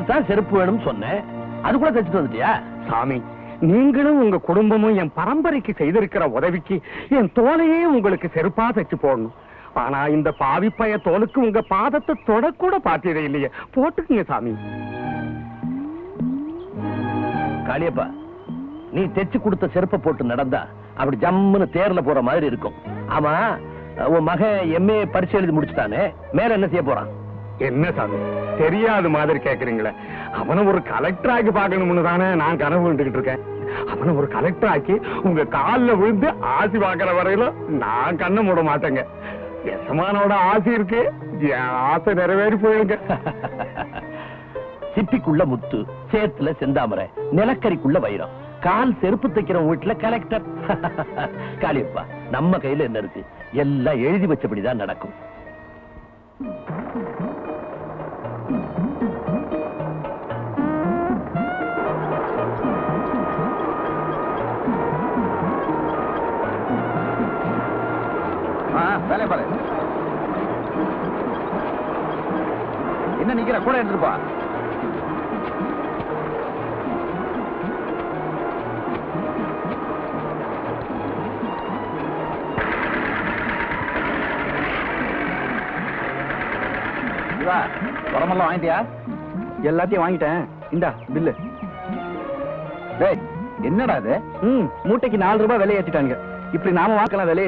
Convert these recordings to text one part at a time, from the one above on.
நேத்து தான் செருப்பு வேணும்னு சொன்னேன். அது கூட தைச்சிட்டு வந்துட்டியா? சாமி நீங்களும் உங்க குடும்பமும் என் பரம்பரைக்கு செய்திருக்கிற உதவிக்கு என் தோலையே உங்களுக்கு செருப்பா தைச்சு போடணும். ஆனா இந்த பாவிப்பைய தோலுக்கு உங்க பாதத்தை தொடக்கூட பார்த்ததே இல்லையே. போட்டுக்குங்க சாமி. காளியப்பா நீ தைச்சு கொடுத்த செருப்பை போட்டு நடந்தா அப்படி ஜம்முன்னு தேர்ல போற மாதிரி இருக்கும். ஆமா உன் மகன் எம்ஏ பரிசு எழுதி முடிச்சுட்டானே. மேல என்ன செய்ய போறான்? என்ன சாமி தெரியாத மாதிரி கேக்குறீங்களே. அவனை ஒரு கலெக்டர் ஆக்கி பாக்கணும்னு தானே நான் கனவு கண்டுகிட்டு இருக்கேன். அவனை ஒரு கலெக்டர் ஆக்கி உங்க கால்ல விழுந்து ஆசி பாக்குற வரையில நான் கண்ணை மூட மாட்டேங்க. எசமானோட ஆசை இருக்கு என் ஆசை நிறைவேறி போயிருங்க சிப்பிக்குள்ள முத்து சேத்துல செந்தாமரை நிலக்கரிக்குள்ள வைரம். கால் செருப்பு தைக்கிற வீட்டுல கலெக்டர் காளியப்பா நம்ம கையில என்ன இருக்கு? எல்லாம் எழுதி வச்சபடிதான் நடக்கும். வேலை பாரு. என்ன நிக்கிற? கூட எடுத்துருப்பா உடம்பெல்லாம் வாங்கிட்டியா? எல்லாத்தையும் வாங்கிட்டேன். இந்தா பில்லு என்னடா இது? ம் மூட்டைக்கு நாலு ரூபாய் விலை ஏற்றிட்டாங்க இப்படி நாம வாக்கெல்லாம் விலை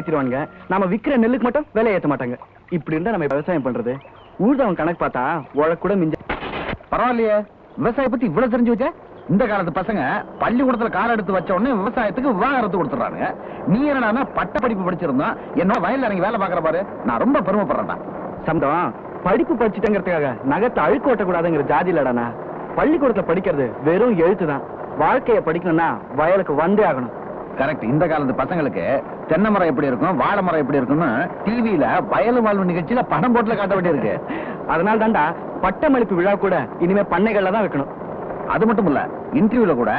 நாம விக்கிற நெல்லுக்கு மட்டும் விலை ஏத்த மாட்டாங்க. இப்படி இருந்தா நம்ம விவசாயம் பண்றது. ஊர்தவன் கணக்கு பார்த்தா உழக்கு கூட மிஞ்ச பரவாயில்லையே. விவசாய பத்தி இவ்வளவு தெரிஞ்சு வச்ச? இந்த காலத்து பசங்க பள்ளிக்கூடத்துல கார் எடுத்து வச்ச உடனே விவசாயத்துக்கு விவாகரத்து கொடுத்துறாங்க நீ என்னடா பட்ட படிப்பு படிச்சிருந்தோம் என்ன வயல்ல இறங்கி வேலை பாக்குற பாரு. நான் ரொம்ப பெருமைப்படுறேன்டா. சம்பதம் படிப்பு படிச்சுட்டேங்கிறதுக்காக நகத்தை அழுக்கு ஓட்டக்கூடாதுங்கிற ஜாதி இல்லடானா பள்ளிக்கூடத்துல படிக்கிறது வெறும் எழுத்து தான் வாழ்க்கையை படிக்கணும்னா வயலுக்கு வந்தே ஆகணும். கரெக்ட் இந்த காலத்து பசங்களுக்கு தென்னை மரம் எப்படி இருக்கும் வாழை மரம் எப்படி இருக்கும்னு டிவியில வயலு வாழ்வு நிகழ்ச்சியில படம் போட்டுல காட்ட வேண்டியிருக்கு. அதனால தான்டா பட்டமளிப்பு விழா கூட இனிமே பண்ணைகள்ல தான் வைக்கணும். அது மட்டும் இல்ல இன்டர்வியூல கூட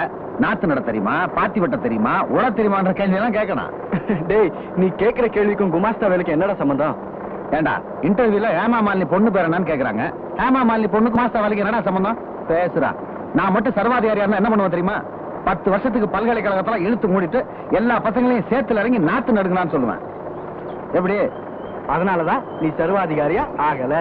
நாத்து நட தெரியுமா பாத்தி வெட்ட தெரியுமா உழ தெரியுமான்ற கேள்வி எல்லாம் கேட்கணும். டேய் நீ கேக்குற கேள்விக்கும் குமாஸ்தா வேலைக்கு என்னடா சம்பந்தம்? ஏண்டா இன்டர்வியூல ஹேமா மாலினி பொண்ணு பேர் என்னன்னு கேக்குறாங்க. ஹேமா மாலினி பொண்ணுக்கு மாஸ்டர் வேலைக்கு என்னடா சம்பந்தம்? பேசுறா நான் மட்டும் சர்வாதிகாரியா இருந்தா என்ன பண்ணுவேன் தெரியுமா? பத்து வருஷத்துக்கு பல்கலைக்கழகத்துல இழுத்து மூடிட்டு எல்லா பசங்களையும் சேர்த்துல இறங்கி நாத்து நடுங்களான்னு சொல்லுவேன். எப்படி? அதனாலதான் நீ சர்வாதிகாரியா ஆகல.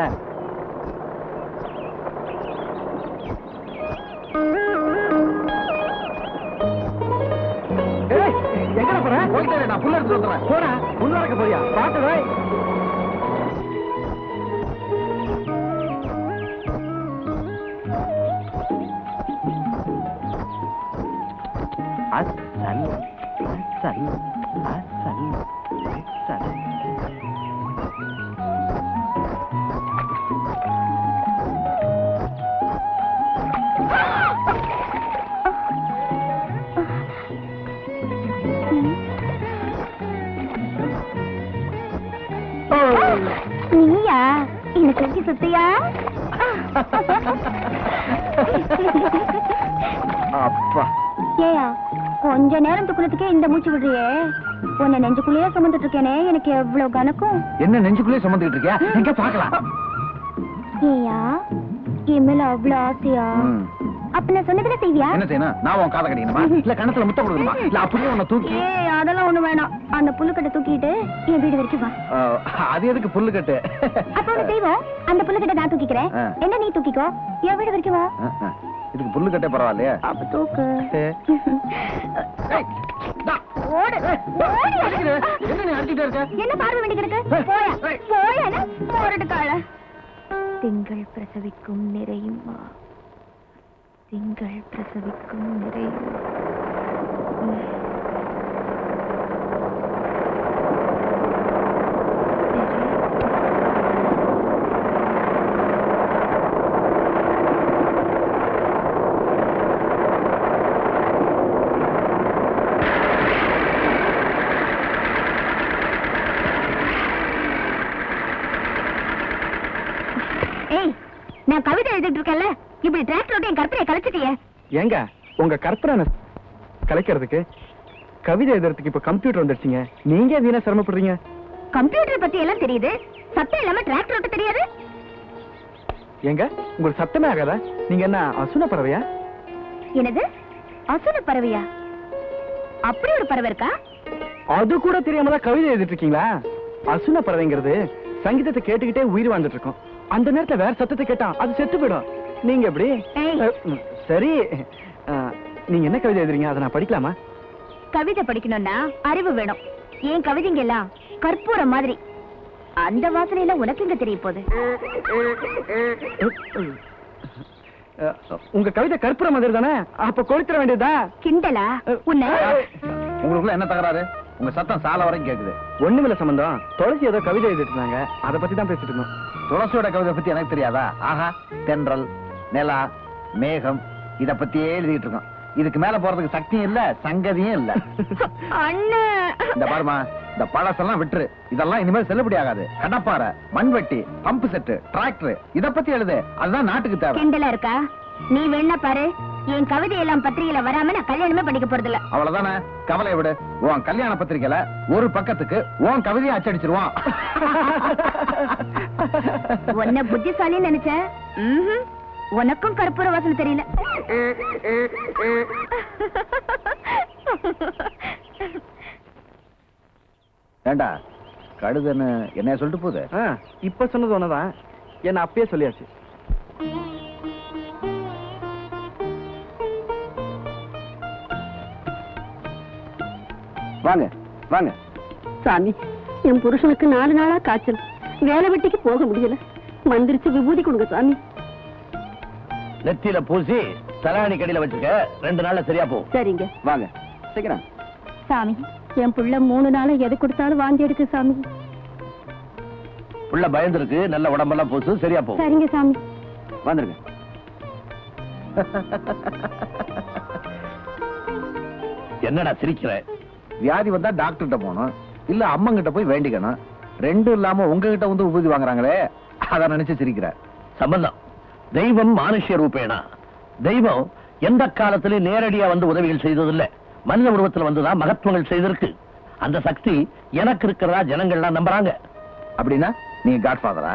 எங்க போறேன் போற? போயிட்டு இரு, நான் புல்ல போறியா? பாத்து வை. அசல், அசல், அசல், அசல். நீயா என்ன தூக்கி சுத்தியா அப்பா ஏயா கொஞ்ச நேரம் துக்குறதுக்கே இந்த மூச்சு விடுறியே. உன்னை நெஞ்சுக்குள்ளேயே சுமந்துட்டு இருக்கேனே எனக்கு எவ்வளவு கணக்கும்? என்ன நெஞ்சுக்குள்ளே சுமந்துட்டு இருக்கியா எங்க பாக்கலாம் ஏயா என் மேல அவ்வளவு ஆசையா. அப்ப நான் சொன்னதுல செய்வியா? என்ன செய்யணும்? நான் உன் காதை கடிக்கணுமா இல்ல கணத்துல முத்தம் கொடுக்கணுமா இல்ல அப்படியே உன்னை தூக்கி ஏய் அதெல்லாம் ஒண்ணு வேணாம். அந்த புல்லுக்கட்டை தூக்கிட்டு என் வீடு வரைக்கும் வா. அது எதுக்கு புல்லு கட்டு அப்ப ஒண்ணு செய்வோம். அந்த புல்லுக்கட்டை நான் தூக்கிக்கிறேன். என்ன நீ தூக்கிக்கோ? என் வீடு வரைக்கும் வா. இதுக்கு புல்லு கட்டே பரவாயில்லையா. அப்ப தூக்கு. ஏய், டா, ஓடு. ஓடி அடிக்கிற. என்ன நீ அடிச்சுட்டே இருக்க? என்ன பார்வை வேண்டி கிடக்கு போயா போயா போரட்டு கால. திங்கள் பிரசவிக்கும் நிறையுமா? திங்கள் பிரசவிக்கும் நிறையும் ஏய் நான் கவிதை எழுதிட்டு இருக்கேன்ல இப்படி டிராக்டர் என் கற்பனையை கலைச்சிட்டியே? ஏங்க உங்க கற்பனை கலைக்கிறதுக்கு கவிதை எழுதுறதுக்கு இப்ப கம்ப்யூட்டர் வந்துருச்சுங்க நீங்க வீணா சிரமப்படுறீங்க? கம்ப்யூட்டர் பத்தி எல்லாம் தெரியுது. சத்தம் இல்லாம டிராக்டர் ஓட்ட தெரியாது. ஏங்க உங்களுக்கு சத்தமே ஆகாதா? நீங்க என்ன அசுன பறவையா? என்னது? அசுர பறவையா? அப்படி ஒரு பறவை இருக்கா? அது கூட தெரியாம தான் கவிதை எழுதிட்டு இருக்கீங்களா? அசுன பறவைங்கிறது சங்கீதத்தை கேட்டுக்கிட்டே உயிர் வாழ்ந்துட்டு இருக்கோம். அந்த நேரத்துல வேற சத்தத்தை கேட்டா அது செத்து போயிடும். நீங்க எப்படி? சரி. நீங்க என்ன கவிதை எழுதுறீங்க? அதை நான் படிக்கலாமா? கவிதை படிக்கணும்னா அறிவு வேணும். ஏன் கவிதைங்க எல்லாம் கற்பூரம் மாதிரி? அந்த வாசனையில உனக்கு எங்க தெரிய போகுது? உங்க கவிதை கற்பூர மாதிரி தானே? அப்ப கொளுத்திர வேண்டியதா? கிண்டலா? உன்னை? உங்களுக்குள்ள என்ன தகராறு? உங்க சத்தம் சால வரைக்கும் கேக்குது. ஒண்ணுமில்ல சம்பந்தம். துளசி ஏதோ கவிதை எழுதிட்டு இருந்தாங்க. அதை பத்தி தான் பேசிட்டு இருந்தோம். துளசியோட கவிதை பத்தி எனக்கு தெரியாதா? ஆஹா தென்றல். நிலா மேகம் இத பத்தியே எழுதிட்டு இருக்கோம். இதுக்கு மேல போறதுக்கு சக்தியும் இல்ல சங்கதியும் இல்ல. அண்ணன் இந்த பாருமா இந்த பழசெல்லாம் விட்டுரு. இதெல்லாம் இனிமேல் செல்லுபடி ஆகாது. கடப்பாறை மண்வெட்டி பம்பு செட்டு டிராக்டர் இத பத்தி எழுது. அதுதான் நாட்டுக்கு தேவை. கிண்டலா இருக்கா? நீ வேணா பாரு. என் கவிதை எல்லாம் பத்திரிகையில வராம நான் கல்யாணமே பண்ணிக்க போறதில்ல. அவ்வளவுதானே? கவலை விடு. உன் கல்யாண பத்திரிக்கையில ஒரு பக்கத்துக்கு உன் கவிதையை அச்சடிச்சிருவான். உன்னை புத்திசாலின்னு நினைச்சேன். உனக்கும் கற்பூர வாசனை தெரியல. ஏண்டா கழுதுன்னு என்ன சொல்லிட்டு போகுது? இப்ப சொன்னது ஒண்ணுதான் என்ன அப்பயே சொல்லியாச்சு. வாங்க வாங்க. சாமி என் புருஷனுக்கு நாலு நாளா காய்ச்சல். வேலை வெட்டிக்கு போக முடியல. மந்திரிச்சு விபூதி கொடுங்க சாமி. நெத்தியில பூசி தலாணி கடியில வச்சுக்க ரெண்டு நாள்ல சரியா போகும் சரிங்க. வாங்க. சீக்கிரம். சாமி என் புள்ள மூணு நாளா எதை கொடுத்தாலும் வாந்தி எடுக்கு சாமி. புள்ள பயந்துருக்கு நல்ல உடம்பெல்லாம் பூசு சரியா போகும் சரிங்க சாமி. வந்துருங்க. என்னடா சிரிக்கிற? வியாதி வந்தா டாக்டர்கிட்ட போகணும். இல்ல அம்மங்கிட்ட போய் வேண்டிக்கணும். ரெண்டும் இல்லாம உங்ககிட்ட வந்து உபதி வாங்குறாங்களே அத நினைச்சு சிரிக்கிற. சம்பந்தம். தெய்வம் மானுஷ்ய ரூபேனா தெய்வம் எந்த காலத்திலும் நேரடியா வந்து உதவிகள் செய்ததில்ல. மனித உருவத்துல வந்துதான் மகத்துவங்கள் செய்திருக்கு. அந்த சக்தி எனக்கு இருக்கிறதா ஜனங்கள்லாம் நம்புறாங்க. அப்படின்னா நீ காட்ஃபாதரா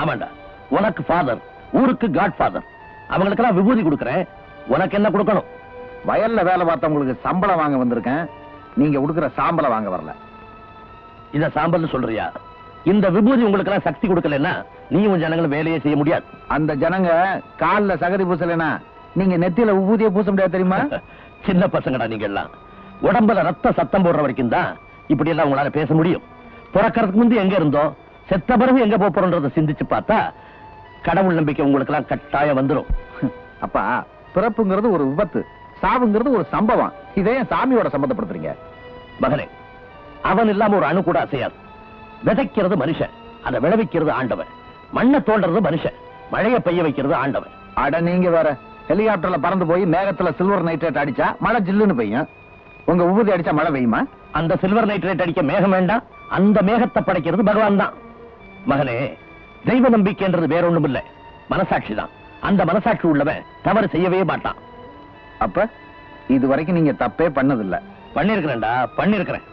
ஆமாண்டா. உனக்கு ஃபாதர் ஊருக்கு காட் ஃபாதர் அவங்களுக்கெல்லாம் விபூதி கொடுக்கறேன். உனக்கு என்ன கொடுக்கணும்? வயல்ல வேலை பார்த்தவங்களுக்கு சம்பளம் வாங்க வந்திருக்கேன். நீங்க கொடுக்குற சாம்பலை வாங்க வரல. இத சாம்பல்னு சொல்றியா? இந்த விபூதி உங்களுக்கு எல்லாம் சக்தி கொடுக்கலன்னா நீயும் ஜனங்களும் வேலையே செய்ய முடியாது. அந்த ஜனங்க கால்ல சகதி பூசலைனா நீங்க நெத்தியில உபூதியை பூச முடியாது தெரியுமா? சின்ன பசங்கடா நீங்க எல்லாம் உடம்புல ரத்த சத்தம் போடுற வரைக்கும் தான் இப்படி எல்லாம் உங்களால பேச முடியும். பிறக்கறதுக்கு முந்தி எங்க இருந்தோம்? செத்த பிறகு எங்க போப் போறோன்றத சிந்திச்சு பார்த்தா கடவுள் நம்பிக்கை உங்களுக்கு எல்லாம் கட்டாயம் வந்துரும். அப்பா பிறப்புங்கிறது ஒரு விபத்து. சாவுங்கிறது ஒரு சம்பவம். இதே சாமியோட சம்பந்தப்படுத்துறீங்க மகனே அவன் இல்லாம ஒரு அணு கூட அசையாது. விதைக்கிறது மனுஷன் அதை விளைவிக்கிறது ஆண்டவன் மண்ணை தோண்டறது மனுஷன் மழையை பெய்ய வைக்கிறது ஆண்டவன் அட நீங்க வேற ஹெலிகாப்டர்ல பறந்து போய் மேகத்துல சில்வர் நைட்ரேட் அடிச்சா மழை ஜில்லுன்னு பெய்யும். உங்க உபூதி அடிச்சா மழை பெய்யுமா? அந்த சில்வர் நைட்ரேட் அடிக்க மேகம் வேண்டாம் அந்த மேகத்தை படைக்கிறது பகவான் தான். மகனே தெய்வ நம்பிக்கைன்றது வேற ஒண்ணும் இல்ல மனசாட்சி தான். அந்த மனசாட்சி உள்ளவன் தவறு செய்யவே மாட்டான். அப்ப இது வரைக்கும் நீங்க தப்பே பண்ணதில்ல. பண்ணிருக்கிறேன்டா பண்ணிருக்கிறேன்.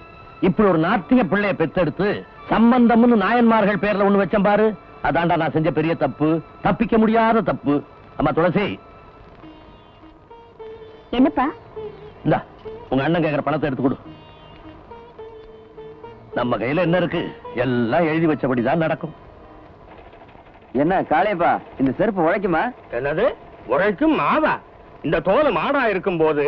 இப்படி ஒரு நாத்திய பிள்ளைய பெத்தெடுத்து சம்பந்தம்னு நாயன்மார்கள் பேர்ல ஒண்ணு வச்சேன் பாரு. அதான்டா நான் செஞ்ச பெரிய தப்பு. தப்பிக்க முடியாத தப்பு. அம்மா துளசி. என்னப்பா? இந்தா உங்க அண்ணன் கேக்குற பணத்தை எடுத்து கொடு. நம்ம கையில என்ன இருக்கு? எல்லாம் எழுதி வச்சபடிதான் நடக்கும். என்ன காளையப்பா இந்த செருப்பு உழைக்குமா? என்னது? உழைக்கும் மாதா இந்த தோல் மாடா இருக்கும் போது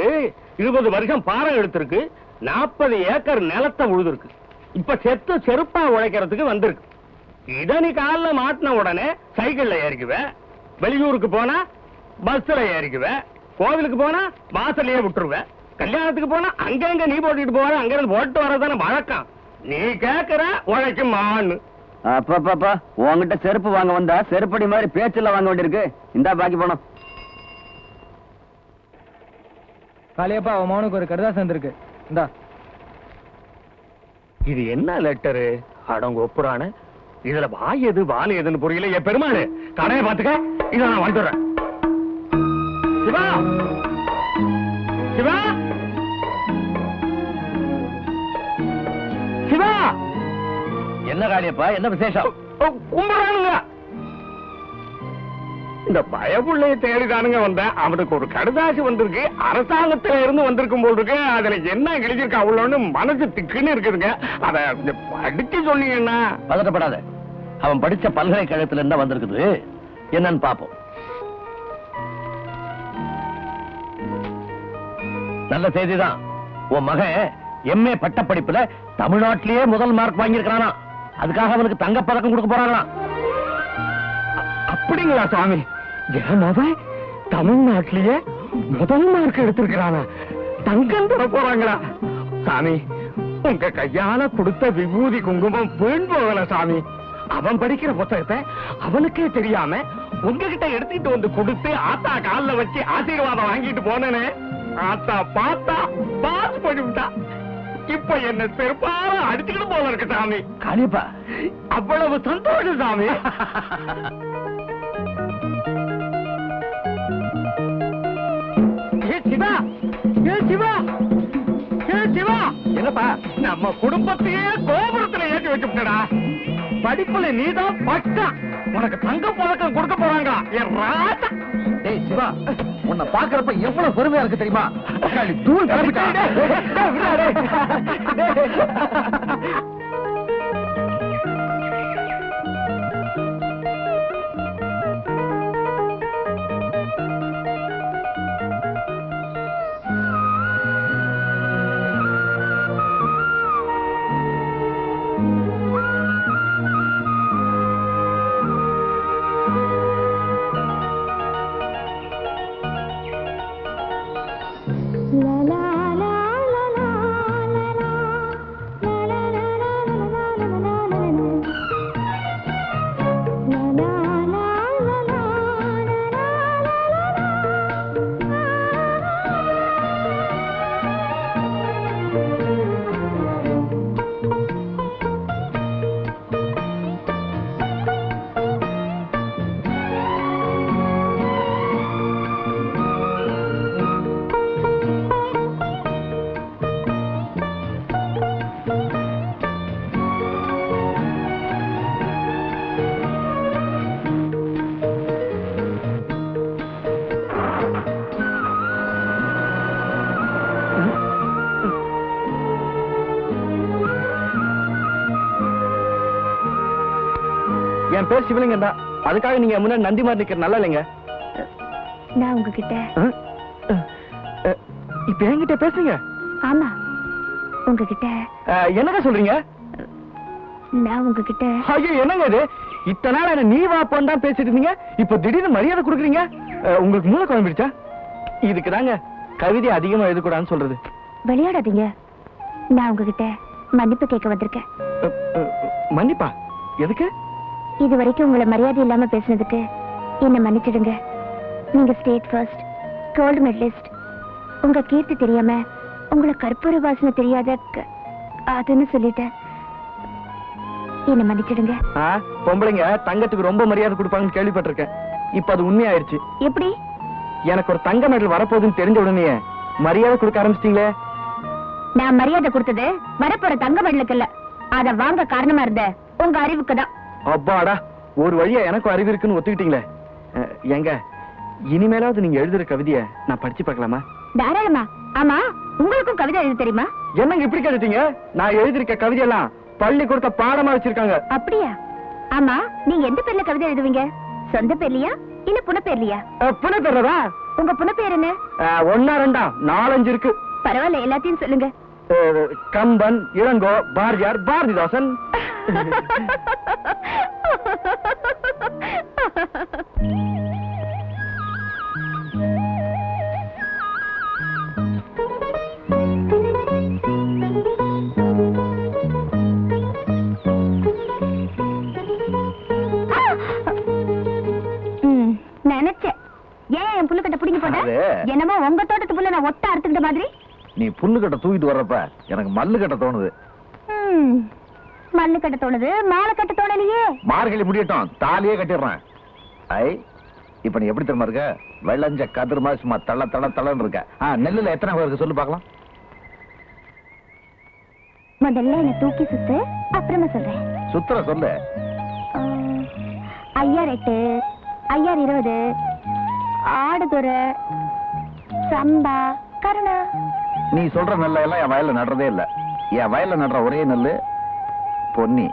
இருபது வருஷம் பாரம் எடுத்திருக்கு நாற்பது ஏக்கர் நிலத்தை உழுதுருக்கு. இப்ப செத்து செருப்பா உழைக்கிறதுக்கு வந்திருக்கு. இத நீ கால்ல மாட்டின உடனே சைக்கிள்ல ஏறிக்குவ வெளியூருக்கு போனா பஸ்ல ஏறிக்குவ கோவிலுக்கு போனா வாசல்லயே விட்டுருவ கல்யாணத்துக்கு போனா அங்கங்க நீ போட்டுட்டு போற அங்க இருந்து போட்டு வரதானே வழக்கம். நீ கேக்குற உழைக்கும் மான்னு அப்பா உன்கிட்ட செருப்பு வாங்க வந்தா செருப்படி மாதிரி பேச்சுல வாங்க வேண்டியிருக்கு. இந்தா பாக்கி போனோம். காளியப்பா அவன் மௌனுக்கு ஒரு கடிதாசம் வந்திருக்கு இந்தா. இது என்ன லெட்டரு அடங்க ஒப்புறான. இதுல வாய் எது வால் எதுன்னு புரியல. என் பெருமாள் கடையை பாத்துக்க இத நான் வந்துடுறேன் சிவா! சிவா! சிவா! என்ன காளியப்பா? என்ன விசேஷம்? கும்பிடுறானுங்க. இந்த பயப்புள்ளைய தேடிதானுங்க வந்தேன். அவனுக்கு ஒரு கடுதாசி வந்திருக்கு. அரசாங்கத்துல இருந்து வந்திருக்கும் போல் இருக்கு. அதுல என்ன எழுதியிருக்கு அவ்வளோன்னு மனசு திக்குன்னு இருக்குதுங்க. அத கொஞ்சம் படிச்சு சொன்னீங்கன்னா பதட்டப்படாத. அவன் படிச்ச பல்கலைக்கழகத்துல இருந்தா வந்திருக்குது. என்னன்னு பாப்போம். நல்ல செய்திதான். உன் மகன் எம்ஏ பட்டப்படிப்புல தமிழ்நாட்டிலேயே முதல் மார்க் வாங்கியிருக்கிறானா. அதுக்காக அவனுக்கு தங்கப் பதக்கம் கொடுக்க போறாங்களாம் அப்படிங்களா சுவாமி மகன் தமிழ்நாட்டிலேயே முதல் மார்க் எடுத்திருக்கிறானா? தங்கம் தர போறாங்களா? சாமி உங்க கையால கொடுத்த விபூதி குங்குமம் வீண் போகல சாமி. அவன் படிக்கிற புத்தகத்தை அவனுக்கே தெரியாம உங்ககிட்ட எடுத்துட்டு வந்து கொடுத்து ஆத்தா கால்ல வச்சு ஆசீர்வாதம் வாங்கிட்டு போனேனே. ஆத்தா பார்த்தா பாஸ் பண்ணிவிட்டா இப்ப என்ன செருப்பார அடிச்சுக்கிட்டு போல இருக்கு சாமி. காளியப்பா அவ்வளவு சந்தோஷம் சாமி. சிவா! சிவா! என்னப்பா? நம்ம குடும்பத்தையே கோபுரத்துல ஏற்றி வச்சுட்டடா. படிப்புல நீதான் பட்டா உனக்கு தங்க பழக்கம் கொடுக்க போறாங்க என் ராஜா! டேய் சிவா உன்னை பாக்குறப்ப எவ்வளவு பெருமையா இருக்கு தெரியுமா? தூள் கிளம்பிட்டா என் பேர் சிவலிங்கம் தான். அதுக்காக நீங்க முன்னாடி நந்தி மாதிரி நிக்கிற நல்லா இல்லைங்க. நான் உங்ககிட்ட இப்ப என்கிட்ட பேசுங்க ஆமா. உங்ககிட்ட என்னங்க சொல்றீங்க? நான் உங்ககிட்ட ஐயோ என்னங்க இது? இத்தனை நாள் என்ன நீ வாப்பான்னு தான் பேசிட்டு இருந்தீங்க? இப்ப திடீர்னு மரியாதை கொடுக்குறீங்க? உங்களுக்கு மூளை குழம்பிடுச்சா? இதுக்கு தாங்க கவிதை அதிகமா எழுதக்கூடாதுன்னு சொல்றது. விளையாடாதீங்க. நான் உங்ககிட்ட மன்னிப்பு கேட்க வந்திருக்கேன். மன்னிப்பா? எதுக்கு? இது வரைக்கும் உங்களை மரியாதை இல்லாம பேசுனதுக்கு என்ன மன்னிச்சிடுங்க. நீங்க ஸ்டேட் ஃபர்ஸ்ட் கோல்டு மெடலிஸ்ட் உங்க கீர்த்தி தெரியாம உங்களை கற்பூர வாசனை தெரியாத அதுன்னு சொல்லிட்டேன். என்ன மன்னிச்சிடுங்க. பொம்பளைங்க தங்கத்துக்கு ரொம்ப மரியாதை கொடுப்பாங்கன்னு கேள்விப்பட்டிருக்கேன். இப்ப அது உண்மையாயிருச்சு எப்படி? எனக்கு ஒரு தங்க மெடல் வரப்போகுதுன்னு தெரிஞ்ச உடனே மரியாதை கொடுக்க ஆரம்பிச்சிட்டீங்களே? நான் மரியாதை கொடுத்தது வரப்போற தங்க மெடலுக்கு இல்ல அத வாங்க காரணமா இருந்த உங்க அறிவுக்கு தான் அப்பாடா ஒரு வழியா எனக்கும் அறிவு இருக்குன்னு ஒத்துக்கிட்டீங்களே. ஏங்க இனிமேலாவது நீங்க எழுதுற கவிதைய நான் படிச்சு பார்க்கலாமா? தாராளமா. ஆமா உங்களுக்கும் கவிதை எழுத தெரியுமா? என்னங்க இப்படி கேட்டுட்டீங்க? நான் எழுதிருக்க கவிதையெல்லாம் பள்ளி கொடுத்த பாடமா வச்சிருக்காங்க. அப்படியா? ஆமா நீங்க எந்த பேர்ல கவிதை எழுதுவீங்க? சொந்த பேர்லயா? இல்ல புன பேர்லயா? புனை பெறதா உங்க புன பேர் என்ன? ஒன்னா ரெண்டா? நாலஞ்சு இருக்கு. பரவாயில்ல எல்லாத்தையும் சொல்லுங்க. கம்பன் இளங்கோ பாரதியார் பாரதிதாசன். நினைச்சேன். ஏன் என் புல்லுக்கட்ட பிடிங்க போட்ட? அது- என்னமோ உங்க தோட்டத்து புல்ல நான் ஒட்ட அறுத்துக்கிட்ட மாதிரி? நீ புல்லு கட்ட தூக்கிட்டு வர்றப்ப எனக்கு மல்லு கட்ட தோணுது. ம், மல்லு கட்ட தோணுது மாலை கட்ட தோணலையே. மார்கழி முடியட்டும் தாலியே கட்டிடுறேன். ஐ இப்ப நீ எப்படி தெரியுமா இருக்க? வெள்ளஞ்ச கதிர் மாதிரி சும்மா தள்ள தள்ள தள்ளன்னு இருக்க. ஆ, நெல்லுல எத்தனை இருக்கு சொல்லு பார்க்கலாம். முதல்ல என்ன தூக்கி சுத்து அப்புறமா சொல்றேன். சுத்துற சொல்லு. ஐயார் எட்டு ஐயார் இருபது ஆடுதுறை சம்பா கருணா. நீ சொல்ற நெல்லை எல்லாம் என் வயல்ல நடுறதே இல்ல. என் வயல்ல நடுற ஒரே நெல்லு பொன்னி.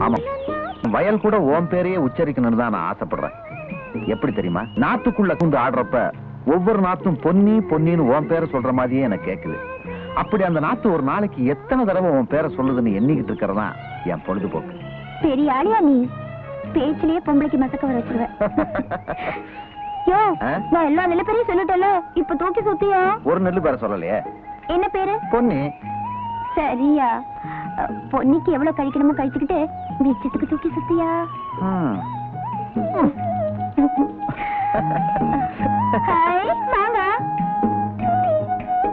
ஆமா. வயல் கூட ஓம் பேரையே உச்சரிக்கணும்னு தான் நான் ஆசைப்படுறேன். எப்படி தெரியுமா? நாத்துக்குள்ள குந்து ஆடுறப்ப ஒவ்வொரு நாத்தும் பொன்னி பொன்னின்னு ஓம் பேரை சொல்ற மாதிரியே எனக்கு கேக்குது. அப்படி அந்த நாத்து ஒரு நாளைக்கு எத்தனை தடவை உன் பேரை சொல்லுதுன்னு எண்ணிக்கிட்டு இருக்கிறதா என் பொழுதுபோக்கு. பெரிய ஆளியா நீ? பேச்சிலேயே பொம்பளைக்கு மசக்க வர யோ ஆ? நான் எல்லா நல்ல பேரையும் சொல்லிட்டல இப்ப தூக்கி சுத்தியா? ஒரு நெல்லு பேரை சொல்லலையே? என்ன பேரு? பொன்னி சரியா. அ, பொன்னிக்கு எவ்வளவு கழிக்கணுமோ கழிச்சுக்கிட்டு மிச்சத்துக்கு தூக்கி சுத்தியா?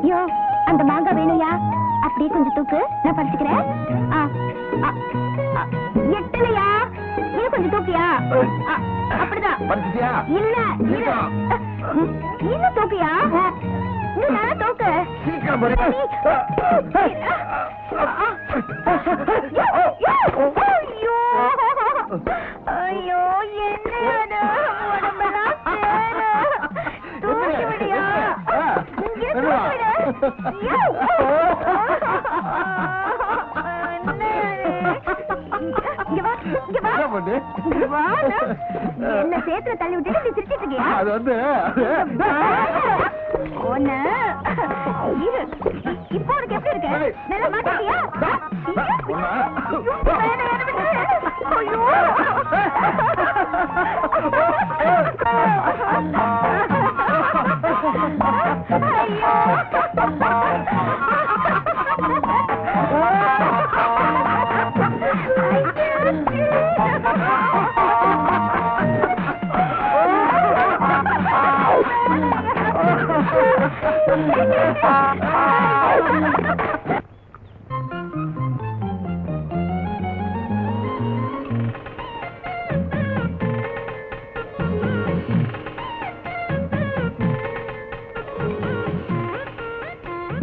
யோ அந்த மாங்கா வேணும்யா? அப்படியே கொஞ்சம் தூக்கு. நான் ஆ, எட்டலையா? இன்னும் கொஞ்சம் தூக்கியா? அப்படிதான்? இல்ல இன்னும் தூக்கியா? ஐயோ என்ன உடம்பெல்லாம். தூக்கி விடியா இங்கே தூக்கி விடு. என்ன சேத்துல தள்ளி விட்டுட்டு நீ சிரிச்சிட்டு இருக்கியா அது வந்து ஒண்ணு. இரு. இப்போ உனக்கு எப்படி இருக்கு? நல்லா மாட்டிக்கியா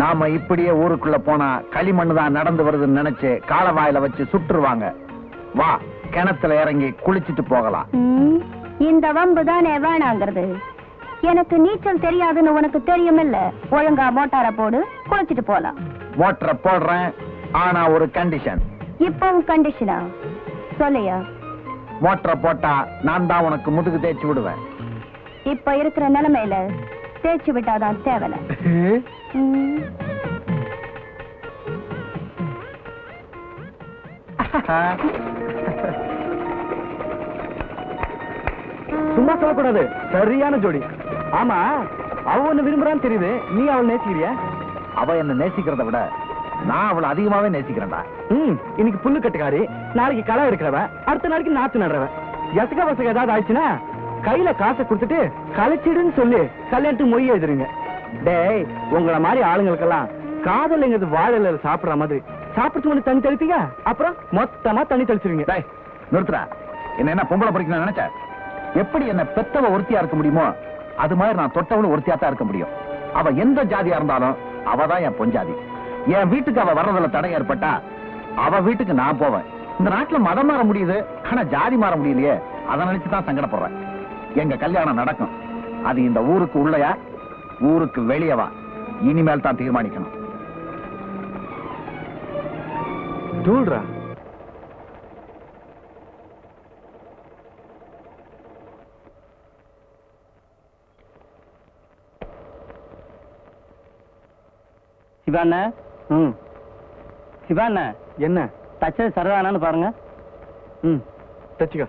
நாம இப்படியே ஊருக்குள்ள போனா களிமண் தான் நடந்து வருதுன்னு நினைச்சு காலவாயில வச்சு சுட்டுருவாங்க. வா கிணத்துல இறங்கி குளிச்சிட்டு போகலாம். இந்த வம்பு தானே வேணாங்கிறது. எனக்கு நீச்சல் தெரியாதுன்னு உனக்கு தெரியுமில்ல? ஒழுங்கா மோட்டார போடு குளிச்சிட்டு போலாம். மோட்டரை போடுறேன் ஆனா ஒரு கண்டிஷன் இப்பவும் கண்டிஷனா சொல்லையா. மோட்டரை போட்டா நான் தான் உனக்கு முதுகு தேய்ச்சி விடுவேன். இப்ப இருக்கிற நிலைமையில தேய்ச்சி விட்டாதான் தேவலை. ம், சும்மா சொல்லக்கூடாது. சரியான ஜோடி. ஆமா அவ ஒண்ணு விரும்புறான்னு தெரியுது. நீ அவள் நேசிக்கிறியா? அவ என்ன நேசிக்கிறத விட நான் அவளை அதிகமாவே நேசிக்கிறேன்டா. ம் இன்னைக்கு புல்லு கட்டுக்காரி நாளைக்கு களை எடுக்கிறவன் அடுத்த நாளைக்கு நாத்து நடுறவன் எசக பசங்க ஏதாவது ஆயிடுச்சுன்னா கையில காசை கொடுத்துட்டு கலைச்சிடுன்னு சொல்லி. கல்யாணத்துக்கு மொய் எழுதுறீங்க. டேய் உங்கள மாதிரி ஆளுங்களுக்கெல்லாம் காதல்ங்கிறது வாழல சாப்பிடுற மாதிரி. சாப்பிட்டு முன்னாடி தண்ணி தெளிப்பீங்க? அப்புறம் மொத்தமா தண்ணி தெளிச்சிருங்க டேய் நிறுத்துறா என்ன என்ன பொம்பளை பிடிக்கணும் நினைச்ச? எப்படி என்ன பெத்தவ ஒருத்தியா இருக்க முடியுமோ அது மாதிரி நான் தொட்டவளும் ஒருத்தியா தான் இருக்க முடியும். அவ எந்த ஜாதியா இருந்தாலும் அவ தான் என் பொஞ்சாதி என் வீட்டுக்கு அவ வர்றதுல தடை ஏற்பட்டா அவ வீட்டுக்கு நான் போவேன். இந்த நாட்டுல மதம் மாற முடியுது ஆனா ஜாதி மாற முடியலையே. அதை நினைச்சு தான் சங்கடப்படுறேன். எங்க கல்யாணம் நடக்கும். அது இந்த ஊருக்கு உள்ளயா? ஊருக்கு வெளியவா? இனிமேல் தான் தீர்மானிக்கணும். தூள்ரா சிவாண்ண. ம். சிவாண்ண. என்ன? தச்சது சரதானான்னு பாருங்க. ம். தச்சுக்கோ.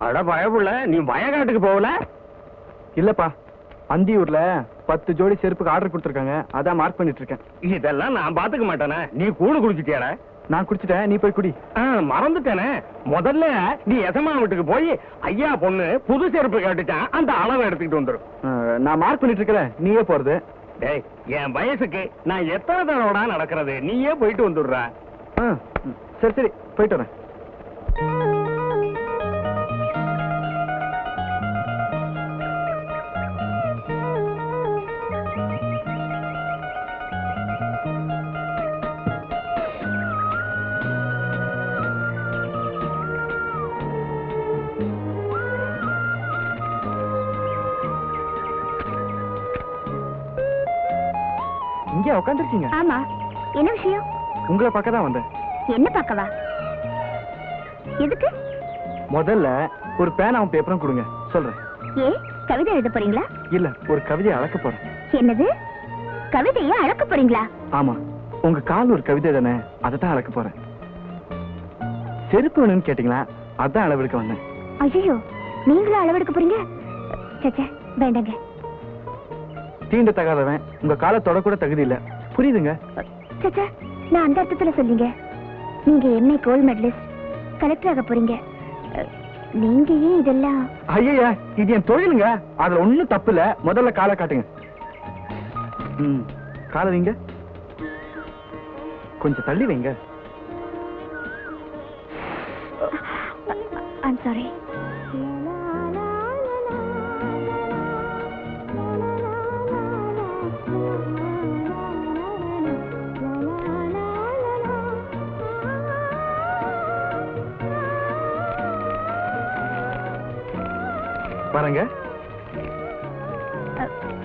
அட பயப்புள்ள நீ வயக்காட்டுக்கு போகல? இல்லப்பா அந்தியூர்ல பத்து ஜோடி செருப்புக்கு ஆர்டர் கொடுத்துருக்காங்க. அதான் மார்க் பண்ணிட்டு இருக்கேன் இதெல்லாம் நான் பாத்துக்க மாட்டேனே. நீ கூடு குடிச்சிட்டியாட? நான் குடிச்சிட்டேன் நீ போய் குடி. மறந்துட்டேனே. முதல்ல நீ எசமா வீட்டுக்கு போய் ஐயா பொண்ணு புது செருப்பு கேட்டுட்டான் அந்த அளவை எடுத்துக்கிட்டு வந்துரும் அஹ், நான் மார்க் பண்ணிட்டு இருக்கேன் நீயே போறது. டேய் என் வயசுக்கு நான் எத்தனை தடவை நடக்கிறது? நீயே போயிட்டு வந்துடுற. சரி சரி போயிட்டு வரேன். இங்கே உட்காந்துருக்கீங்க ஆமா. என்ன விஷயம்? உங்களை பார்க்க தான் வந்தேன். என்ன பார்க்கவா? எதுக்கு? முதல்ல ஒரு பேனாவும் பேப்பரும் கொடுங்க. சொல்றேன். ஏ கவிதை எழுத போறீங்களா? இல்ல ஒரு கவிதையை அளக்க போறேன். என்னது? கவிதையை அழக்க போறீங்களா? ஆமா. உங்க கால் ஒரு கவிதை தானே? அதை தான் அளக்க போறேன். செருப்பு வேணும்னு கேட்டீங்களா? அதான் அளவெடுக்க வந்தேன். ஐயோ நீங்களும் அளவெடுக்க போறீங்க? சச்சா வேண்டாங்க. தீண்ட தகாதவன். உங்க காலை தொட கூட தகுதி இல்ல. புரியுதுங்க? சச்சா நான் அந்த அர்த்தத்துல சொல்லிங்க. நீங்க எம்ஏ கோல்ட் மெடலிஸ்ட் கலெக்டர் ஆக போறீங்க. நீங்க ஏன் இதெல்லாம்? ஐயா இது என் தொழிலுங்க. அதுல ஒண்ணும் தப்பு இல்ல முதல்ல காலை காட்டுங்க. ம் காலை வைங்க. கொஞ்சம் தள்ளி வைங்க. I'm sorry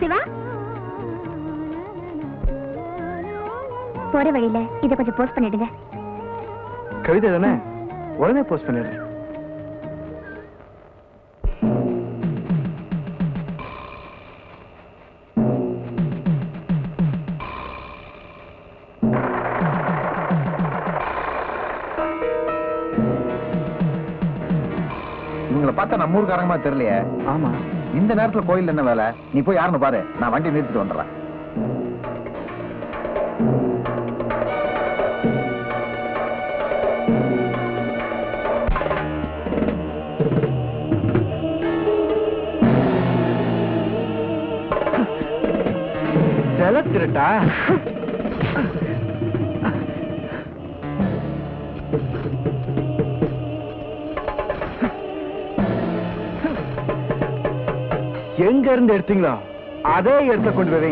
Siva? போற வழியில இத கொஞ்சம் போஸ்ட் பண்ணிடுங்க. கவிதை தானே? உடனே போஸ்ட் பண்ணிடுறேன். இவங்களை பார்த்தா நம்ம ஊருக்காரங்கமா தெரியலையே. ஆமா. இந்த நேரத்துல கோயில் என்ன வேலை? நீ போய் யாருன்னு பாரு. நான் வண்டி நிறுத்திட்டு வந்துடுறேன். செல எங்க இருந்து எடுத்தீங்களோ அதே இடத்த கொண்டு போய்